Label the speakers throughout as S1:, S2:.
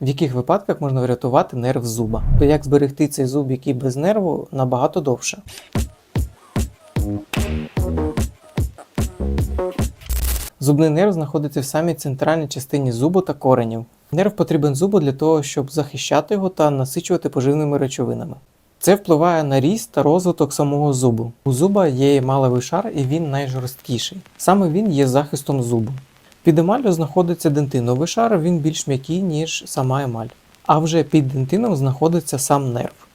S1: В яких випадках можна врятувати нерв зуба? То як зберегти цей зуб, який без нерву, набагато довше? Зубний нерв знаходиться в самій центральній частині зубу та коренів. Нерв потрібен зубу для того, щоб захищати його та насичувати поживними речовинами. Це впливає на ріст та розвиток самого зубу. У зуба є емалевий шар і він найжорсткіший. Саме він є захистом зубу. Під емаллю знаходиться дентиновий шар, він більш м'який, ніж сама емаль. А вже під дентином знаходиться сам нерв.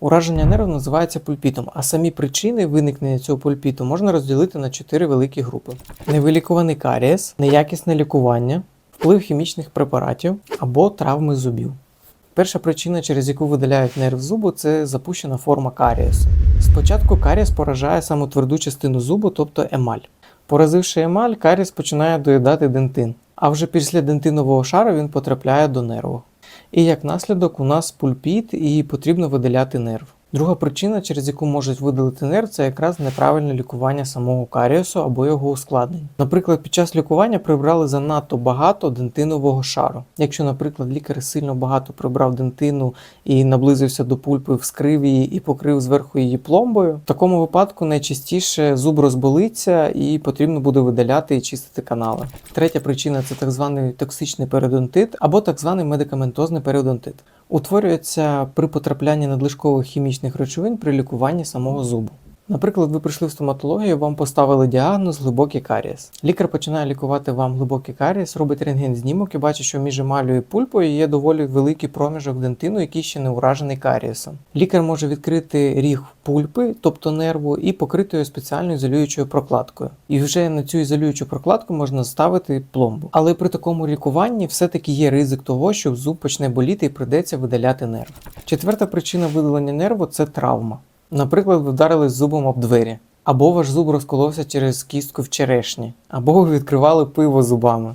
S1: Ураження нерву називається пульпітом, а самі причини виникнення цього пульпіту можна розділити на чотири великі групи: невилікуваний карієс, неякісне лікування, вплив хімічних препаратів або травми зубів. Перша причина, через яку видаляють нерв зубу, це запущена форма карієсу. Спочатку карієс поражає саму тверду частину зубу, тобто емаль. Поразивши емаль, каріс починає доїдати дентин, а вже після дентинового шару він потрапляє до нерву. І як наслідок у нас пульпіт і потрібно видаляти нерв. Друга причина, через яку можуть видалити нерв, це якраз неправильне лікування самого карієсу або його ускладнень. Наприклад, під час лікування прибрали занадто багато дентинового шару. Якщо, наприклад, лікар сильно багато прибрав дентину і наблизився до пульпи, вскрив її і покрив зверху її пломбою, в такому випадку найчастіше зуб розболиться і потрібно буде видаляти і чистити канали. Третя причина це так званий токсичний періодонтит або так званий медикаментозний періодонтит. Утворюється при потраплянні надлишкових хімічних речовин при лікуванні самого зубу. Наприклад, ви прийшли в стоматологію, вам поставили діагноз глибокий карієс. Лікар починає лікувати вам глибокий карієс, робить рентген-знімок і бачить, що між емалю і пульпою є доволі великий проміжок дентину, який ще не уражений карієсом. Лікар може відкрити ріг пульпи, тобто нерву, і покрити його спеціальною ізолюючою прокладкою. І вже на цю ізолюючу прокладку можна ставити пломбу. Але при такому лікуванні все-таки є ризик того, що зуб почне боліти і прийдеться видаляти нерв. Четверта причина видалення нерву це травма. Наприклад, ви вдарились зубом об двері, або ваш зуб розколовся через кістку в черешні, або ви відкривали пиво зубами.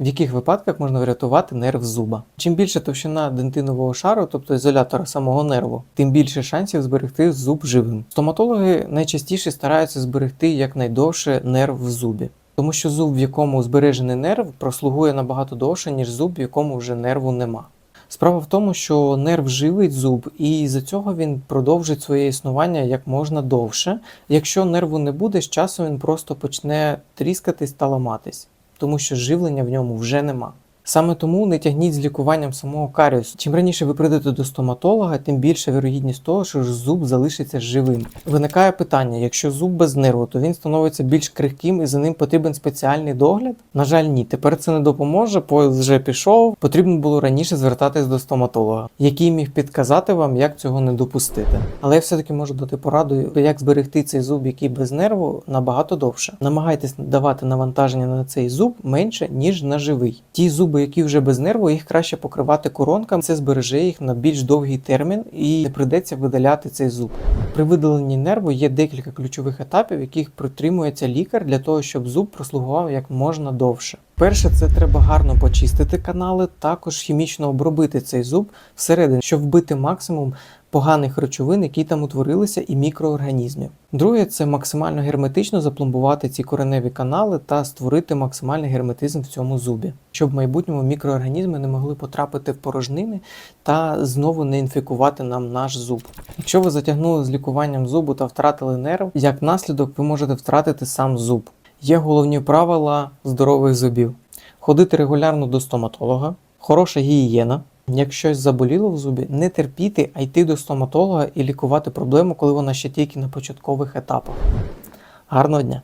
S1: В яких випадках можна врятувати нерв зуба? Чим більше товщина дентинового шару, тобто ізолятора самого нерву, тим більше шансів зберегти зуб живим. Стоматологи найчастіше стараються зберегти якнайдовше нерв в зубі. Тому що зуб, в якому збережений нерв, прослугує набагато довше, ніж зуб, в якому вже нерву нема. Справа в тому, що нерв живить зуб, і з-за цього він продовжить своє існування як можна довше. Якщо нерву не буде, з часом він просто почне тріскатись та ламатись, тому що живлення в ньому вже нема. Саме тому не тягніть з лікуванням самого каріусу. Чим раніше ви прийдете до стоматолога, тим більша вірогідність того, що зуб залишиться живим. Виникає питання: якщо зуб без нерву, то він становиться більш крихким і за ним потрібен спеціальний догляд? На жаль, ні. Тепер це не допоможе, поїзд вже пішов. Потрібно було раніше звертатись до стоматолога, який міг підказати вам, як цього не допустити. Але я все-таки можу дати пораду, як зберегти цей зуб, який без нерву, набагато довше. Намагайтесь давати навантаження на цей зуб менше, ніж на живий. Ті зуби, які вже без нерву, їх краще покривати коронками. Це збереже їх на більш довгий термін і не прийдеться видаляти цей зуб. При видаленні нерву є декілька ключових етапів, яких притримується лікар для того, щоб зуб прослугував як можна довше. Перше, це треба гарно почистити канали, також хімічно обробити цей зуб всередині, щоб вбити максимум поганих речовин, які там утворилися, і мікроорганізмів. Друге, це максимально герметично запломбувати ці кореневі канали та створити максимальний герметизм в цьому зубі, щоб в майбутньому мікроорганізми не могли потрапити в порожнини та знову не інфікувати нам наш зуб. Якщо ви затягнули з лікуванням зубу та втратили нерв, як наслідок ви можете втратити сам зуб. Є головні правила здорових зубів: ходити регулярно до стоматолога, хороша гігієна. Як щось заболіло в зубі, не терпіти, а йти до стоматолога і лікувати проблему, коли вона ще тільки на початкових етапах. Гарного дня!